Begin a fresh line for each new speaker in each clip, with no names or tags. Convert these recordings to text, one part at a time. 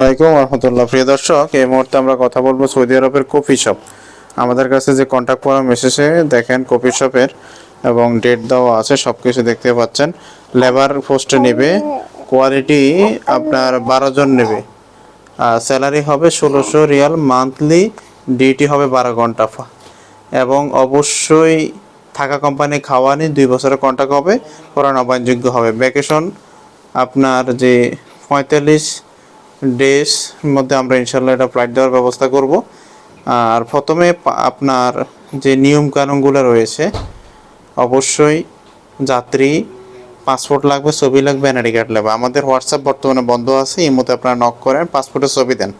আসসালামাইকুম রহমতুল্লাহ। প্রিয় দর্শক, এই মুহূর্তে আমরা কথা বলব সৌদি আরবের কফি শপ। আমাদের কাছে যে কন্ট্যাক্ট ফর্ম এসেছে, দেখেন কফি শপের এবং ডেট দেওয়া আছে সব কিছু দেখতে পাচ্ছেন। লেবার পোস্টে নেবে কোয়ালিটি আপনার বারো জন নেবে। আর স্যালারি হবে ষোলোশো রিয়াল মান্থলি ডিউটি হবে বারো ঘণ্টা। এবং অবশ্যই থাকা কোম্পানি খাওয়ানি, দুই বছরের কন্ট্যাক্ট হবে পরে নবায়নযোগ্য হবে। ভ্যাকেশন আপনার যে পঁয়তাল্লিশ ডেজ মধ্যে আমরা ইনশাল্লাহ এটা ফ্লাইট দেওয়ার ব্যবস্থা করব। আর প্রথমে আপনার যে নিয়ম কানুনগুলো রয়েছে, অবশ্যই যাত্রী পাসপোর্ট লাগবে, ছবি লাগবে এনআইডি কার্ড লাগবে। আমাদের হোয়াটসঅ্যাপ বর্তমানে বন্ধ আছে, এই মতো আপনারা নক করেন পাসপোর্টের ছবি দেন।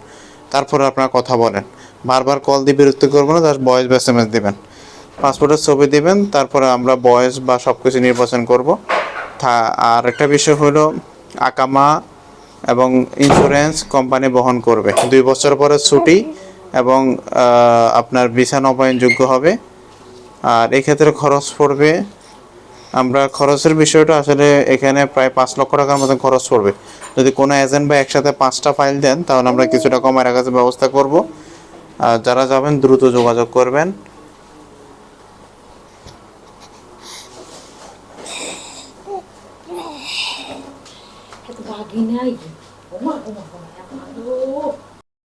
তারপরে আপনারা কথা বলেন। বারবার কল দিয়ে বিরক্ত করব না জাস্ট ভয়েস বা এস এম এস দেবেন পাসপোর্টের ছবি দিবেন, তারপরে আমরা বয়স বা সব কিছু নির্বাচন করব। আর একটা বিষয় হলো, আকামা এবং ইন্স্যুরেন্স কোম্পানি বহন করবে। দুই বছর পরে ছুটি এবং আপনার ভিসা নবায়নযোগ্য হবে। আর এক্ষেত্রে খরচ পড়বে, আমরা খরচের বিষয়টা আসলে এখানে প্রায় পাঁচ লক্ষ টাকার মতন খরচ পড়বে। যদি কোনো এজেন্ট বা একসাথে পাঁচটা ফাইল দেন, তাহলে আমরা কিছুটা কমায় রাখার ব্যবস্থা করব। আর যারা যাবেন, দ্রুত যোগাযোগ করবেন।
sakit lagi na eh. Uma, uma. Ano?